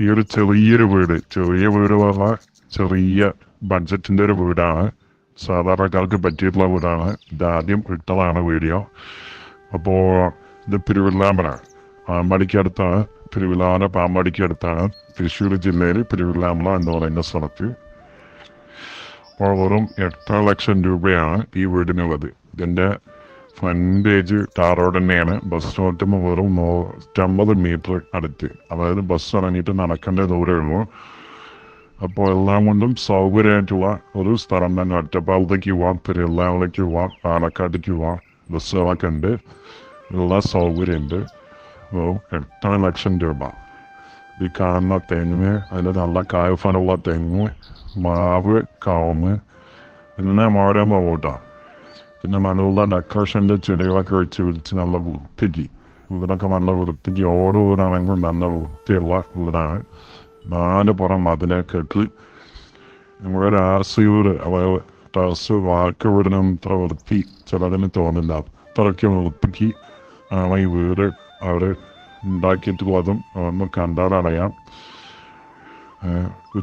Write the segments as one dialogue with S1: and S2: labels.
S1: ഈ ഒരു ചെറിയൊരു വീട്. ചെറിയ വീട് പറഞ്ഞാൽ ചെറിയ ബഡ്ജറ്റിന്റെ ഒരു വീടാണ്. സാധാരണക്കാർക്ക് പറ്റിയിട്ടുള്ള വീടാണ്. ഇതാദ്യം ഇട്ടതാണ് വീഡിയോ. അപ്പോൾ ഇത് പെരുവില്ലാമല പാമ്പാടിക്ക് അടുത്താണ് പെരുവില്ലാമല പാമ്പാടിക്ക് അടുത്താണ് തൃശ്ശൂർ ജില്ലയിൽ പെരുവില്ലാമല എന്ന് പറയുന്ന സ്ഥലത്ത്. ഓവറും വെറും എട്ട് ലക്ഷം രൂപയാണ് ഈ വീടിനുള്ളത്. ഇതിന്റെ ഫ്രണ്ടേജ് ടാർ റോഡ് തന്നെയാണ് ബസ് സ്റ്റോപ്പിൽ വെറും നൂറ്റമ്പത് മീറ്റർ അടുത്ത്. അതായത് ബസ് ഇറങ്ങിയിട്ട് നടക്കേണ്ട ദൂരമേ ഉള്ളൂ അപ്പോൾ എല്ലാം കൊണ്ടും സൗകര്യമായിട്ടുള്ള ഒരു സ്ഥലം തന്നെ. ഒറ്റപ്പാലത്തേക്ക് പോവാം തിരുവല്ലാവിലേക്ക് പോവാം പാലക്കാട്ടേക്ക് പോവാം. ബസ്സുകളൊക്കെ ഉണ്ട്. എല്ലാ സൗകര്യമുണ്ട് അപ്പോൾ എട്ടര ലക്ഷം രൂപ. ഈ കാണുന്ന തെങ്ങ് അതിൽ നല്ല കായഫലമുള്ള തെങ്ങ് മാവ് കാവ് പിന്നെ മോരം പോകട്ടോ പിന്നെ നല്ല ഡെക്കറേഷന്റെ ചെടികളൊക്കെ വെച്ച് വിളിച്ച് നല്ല വൃത്തിക്ക് വീടൊക്കെ നല്ല വൃത്തിക്ക് ഓരോ വീടാണെങ്കിൽ നല്ല വൃത്തിയുള്ള വീടാണ് നാല് പുറം അതിനെ കെട്ടി നമ്മുടെ ഒരു ആർ സി വീട് അതായത് ടെറസ് വാക്ക് വീടിനും ഇത്ര വൃത്തി ചിലതിന് തോന്നില്ല അത്രയ്ക്ക് വൃത്തിക്ക് ആണ് ഈ വീട് അവർ ഉണ്ടാക്കിയിട്ടുള്ളതും ഒന്ന് കണ്ടാലറിയാം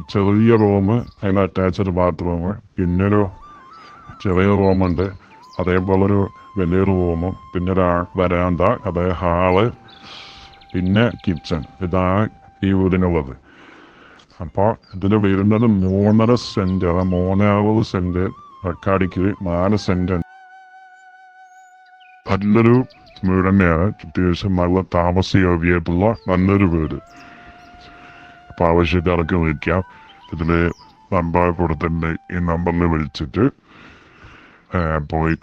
S1: ചെറിയ റൂം അതിൽ അറ്റാച്ച്ഡ് ബാത്റൂം പിന്നൊരു ചെറിയ റൂമുണ്ട് അതേപോലെ ഒരു വലിയൊരു റൂമും പിന്നെ ഒരു വരാന്ത അതേ ഹാൾ പിന്നെ കിച്ചൺ. ഇതാണ് ഈ വീടിനുള്ളത്. അപ്പോൾ ഇതിൽ വരുന്നത് മൂന്നര സെന്റ് അതായത് മൂന്നാവത് സെന്റ് റെക്കാർഡിക്ക് നാല് സെന്റ് നല്ലൊരു വീട് തന്നെയാണ്. അത്യാവശ്യം നല്ല താമസയോഗ്യമായിട്ടുള്ള നല്ലൊരു വീട്. അപ്പോൾ ആവശ്യക്കാർക്ക് വിളിക്കാം. ഇതിൽ നമ്പർ കൊടുത്തിട്ടുണ്ട്. ഈ നമ്പറിൽ വിളിച്ചിട്ട് പോയി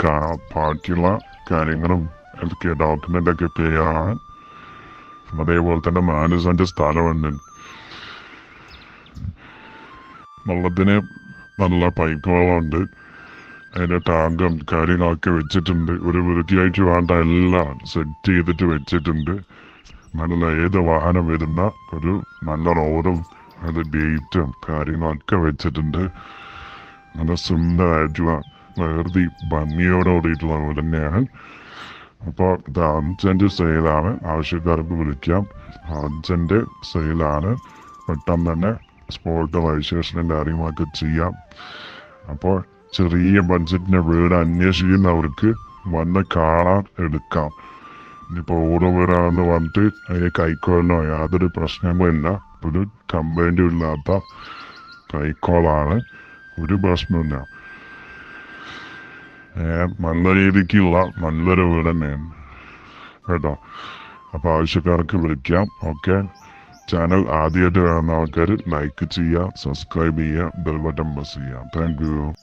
S1: ബാക്കിയുള്ള കാര്യങ്ങളും എനിക്ക് ഡോക്യുമെന്റ് ഒക്കെ പേ ആവാൻ അതേപോലെ തന്നെ മാനേജ്മെന്റ് സ്ഥലമുണ്ട്. വെള്ളത്തിന് നല്ല പൈപ്പ് വെള്ളമുണ്ട് അതിന്റെ ടാങ്കും കാര്യങ്ങളൊക്കെ വെച്ചിട്ടുണ്ട്. ഒരു വൃത്തിയായിട്ട് വേണ്ട എല്ലാം സെറ്റ് ചെയ്തിട്ട് വെച്ചിട്ടുണ്ട്. നല്ല ഏത് വാഹനം വരുന്ന ഒരു നല്ല റോഡും അത് ഗേറ്റും കാര്യങ്ങളൊക്കെ വെച്ചിട്ടുണ്ട്. നല്ല സുന്ദരമായിട്ടുള്ള പ്രകൃതി ഭംഗിയോടുകൂടിയിട്ടുള്ള വീട് തന്നെയാണ് അപ്പോൾ ഇത് അഞ്ചന്റെ സെയിലാണ് ആവശ്യക്കാർക്ക് വിളിക്കാം. അഞ്ചന്റെ സെയിലാണ് പെട്ടെന്ന് തന്നെ സ്പോട്ട് രജിസ്ട്രേഷനും കാര്യങ്ങളൊക്കെ ചെയ്യാം. അപ്പോൾ ചെറിയ ബഡ്ജറ്റിന്റെ വീട് അന്വേഷിക്കുന്നവർക്ക് വന്ന് കാണാൻ എടുക്കാം. ഇനിയിപ്പോൾ ഓരോ വീടാണെന്ന് പറഞ്ഞിട്ട് അതിന് കൈക്കോലിനോ യാതൊരു പ്രശ്നങ്ങളില്ല ഒരു കംപ്ലൈന്റും ഇല്ലാത്ത കൈക്കോളാണ്. ഒരു പ്രശ്നമില്ല നല്ല രീതിക്കുള്ള നല്ലൊരു വീട് തന്നെയാണ് കേട്ടോ? അപ്പോൾ ആവശ്യക്കാർക്ക് വിളിക്കാം ഓക്കെ? ചാനൽ ആദ്യമായിട്ട് കാണുന്ന ആൾക്കാർ ലൈക്ക് ചെയ്യുക സബ്സ്ക്രൈബ് ചെയ്യുക ബെൽ ബട്ടൺ പ്രസ് ചെയ്യുക. Thank you.